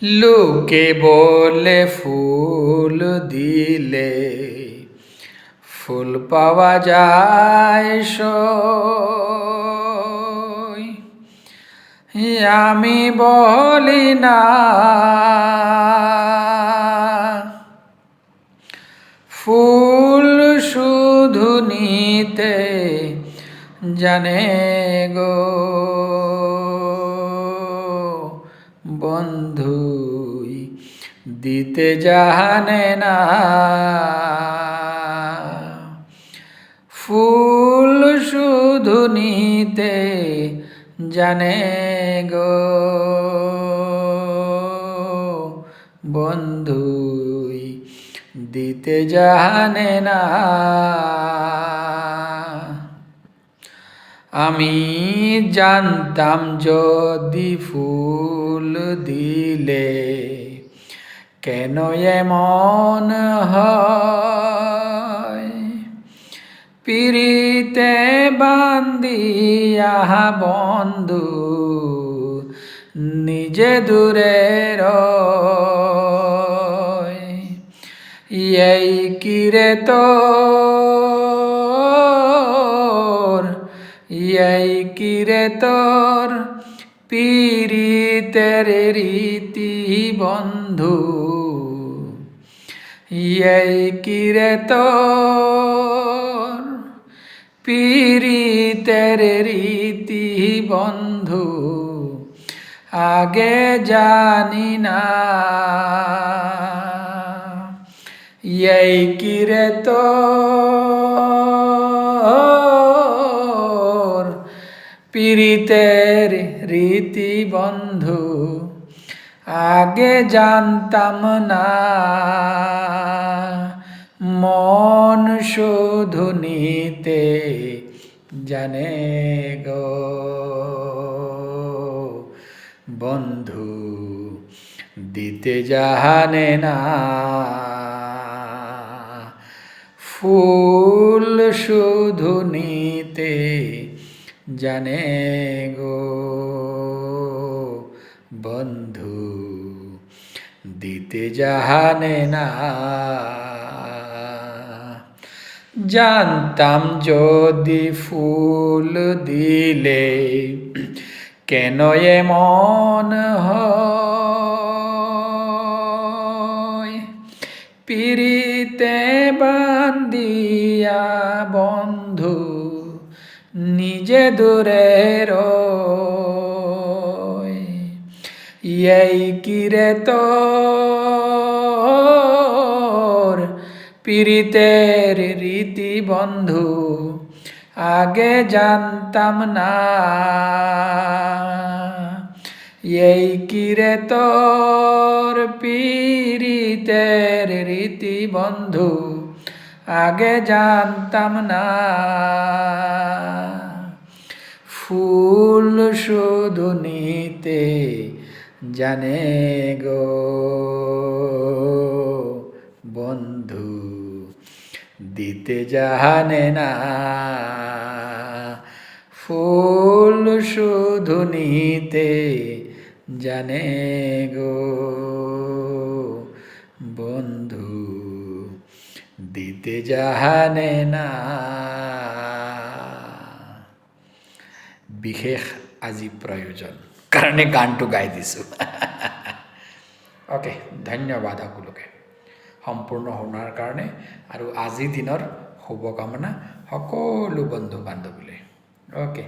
লোকে বলে ফুল দিলে, ফুল পাওয়া যায় আমি বলি না, ফুল শুধু নিতে জানে গো বন্ধুই দিতে জাহানে না। ফুল শুধু নিতে জানে গো। বন্ধুই দিতে জাহানে না। আমি জানতাম যদি ফুল দিলে কেন এমন হয়? পিরিতে বান্দিয়া বন্ধু নিজে দূরে এই কিরে তোর? এই কিরে তোর? পীড়িতের রীতি বন্ধু। এই কিরে তোর পীড়িতের রীতি বন্ধু? আগে জানি না। এই কিরে তোর পীড়িতের রীতি বন্ধু, আগে জানতাম না। মন শুধু নিতে জানে গো। বন্ধু, দিতে জানে না। ফুল শুধু নিতে জানে গো বন্ধু, দিতে জানে না। জানতাম যদি ফুল দিলে কেন এমন হয়? পিরিতে বান্দিয়া নিজে দূরে এই কিরে তোর? পীড়িতের রীতি বন্ধু, আগে জানতাম না। এই কিরে তোর? পীড়িতের রীতি বন্ধু, আগে জানতাম না। ফুল শুধু নিতে জানে গো বন্ধু, দিতে জানে না। ফুল শুধু নিতে জানে গো বন্ধু, দিতে জানে না। বিশেষ আজি প্ৰয়োজন কাৰণে গানটো গাই দিছোঁ। অ'কে ধন্যবাদ সকলোকে সম্পূৰ্ণ শুনাৰ কাৰণে আৰু আজিৰ দিনৰ শুভকামনা সকলো বন্ধু বান্ধৱীলৈ অ'কে